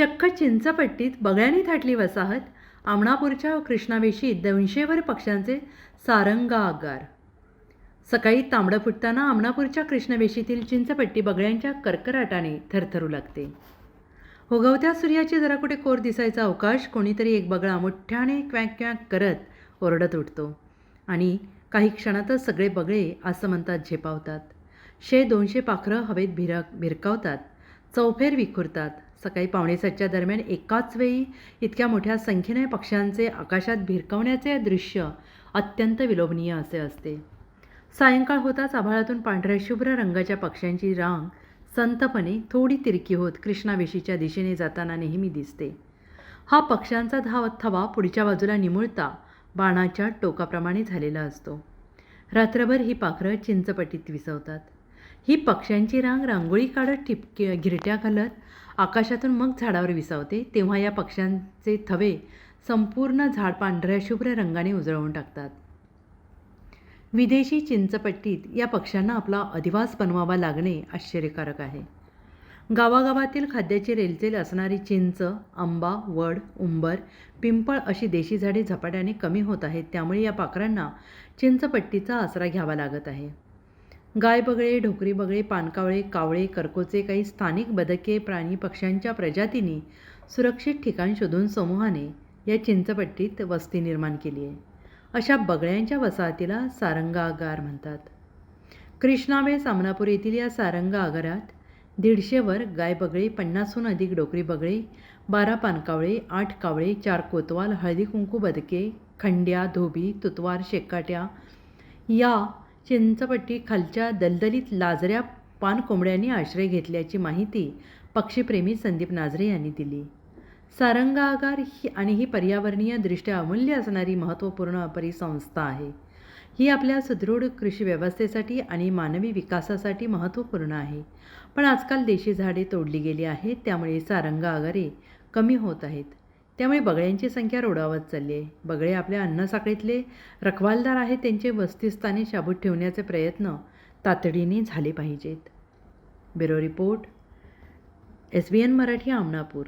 चक्क चिंचपट्टीत बगळ्यांनी थाटली वसाहत आमणापूरच्या कृष्णावेशीत दोनशेवर पक्ष्यांचे सारंगा आगार सकाळी तांबडं फुटताना आमणापूरच्या कृष्णवेशीतील चिंचपट्टी बगळ्यांच्या कर्कराटाने थरथरू लागते. होगवत्या सूर्याची जरा कुठे कोर दिसायचा अवकाश कोणीतरी एक बगळा मोठ्याने क्वॅक क्वॅक करत ओरडत उठतो. आणि काही क्षणातच सगळे बगळे असं म्हणतात झेपावतात. शे दोनशे पाखरं हवेत भिरा भिरकावतात. चौफेर विखुरतात. सकाळी पावणेसातच्या दरम्यान एकाच वेळी इतक्या मोठ्या संख्येने पक्ष्यांचे आकाशात भिरकवण्याचे दृश्य अत्यंत विलोभनीय असे असते. सायंकाळ होताच आभाळातून पांढऱ्या शुभ्र रंगाच्या पक्ष्यांची रांग संतपणे थोडी तिरकी होत कृष्णावेशीच्या दिशेने जाताना नेहमी दिसते. हा पक्ष्यांचा धावत थवा पुढच्या बाजूला निमुळता बाणाच्या टोकाप्रमाणे झालेला असतो. रात्रभर ही पाखरं चिंचपटीत विसवतात. ही पक्ष्यांची रांग रांगोळी काढत ठिपके गिरट्या घालत आकाशातून मग झाडावर विसावते तेव्हा या पक्ष्यांचे थवे संपूर्ण झाड पांढऱ्या शुभ्र रंगाने उजळवून टाकतात. विदेशी चिंचपट्टीत या पक्ष्यांना आपला अधिवास बनवावा लागणे आश्चर्यकारक आहे. गावागावातील खाद्याची रेलचेल असणारी चिंच आंबा वड उंबर पिंपळ अशी देशी झाडे झपाट्याने कमी होत आहेत त्यामुळे या पाखरांना चिंचपट्टीचा आसरा घ्यावा लागत आहे. गाय बगळे ढोकरी बगळे पानकावळे कावळे करकोचे काही स्थानिक बदके प्राणी पक्ष्यांच्या प्रजातींनी सुरक्षित ठिकाण शोधून समूहाने या चिंचपट्टीत वस्ती निर्माण केली आहे. अशा बगळ्यांच्या वसाहतीला सारंगा आगार म्हणतात. कृष्णाबे सामनापूर येथील या सारंगा आगारात दीडशेवर गाय बगळे पन्नासहून अधिक डोकरी बगळे बारा पानकावळे आठ कावळे चार कोतवाल हळदी कुंकू बदके खंड्या धोबी तुतवार शेकाट्या या चिंचपट्टी खालच्या दलदलीत लाजऱ्या पानकोंबड्यांनी आश्रय घेतल्याची माहिती पक्षीप्रेमी संदीप नाझरे यांनी दिली. सारंगागार ही आणि ही पर्यावरणीय दृष्ट्या अमूल्य असणारी महत्त्वपूर्ण परिसंस्था आहे. ही आपल्या सुदृढ कृषी व्यवस्थेसाठी आणि मानवी विकासासाठी महत्त्वपूर्ण आहे. पण आजकाल देशी झाडे तोडली गेली आहेत त्यामुळे सारंगा आगारे कमी होत आहेत. त्यामुळे बगळ्यांची संख्या रोडावत चालली आहे. बगळे आपल्या अन्नसाखळीतले रखवालदार आहेत त्यांचे वस्तीस्थानी शाबूत ठेवण्याचे प्रयत्न तातडीने झाले पाहिजेत. Bureau report S B N Marathi Amnapur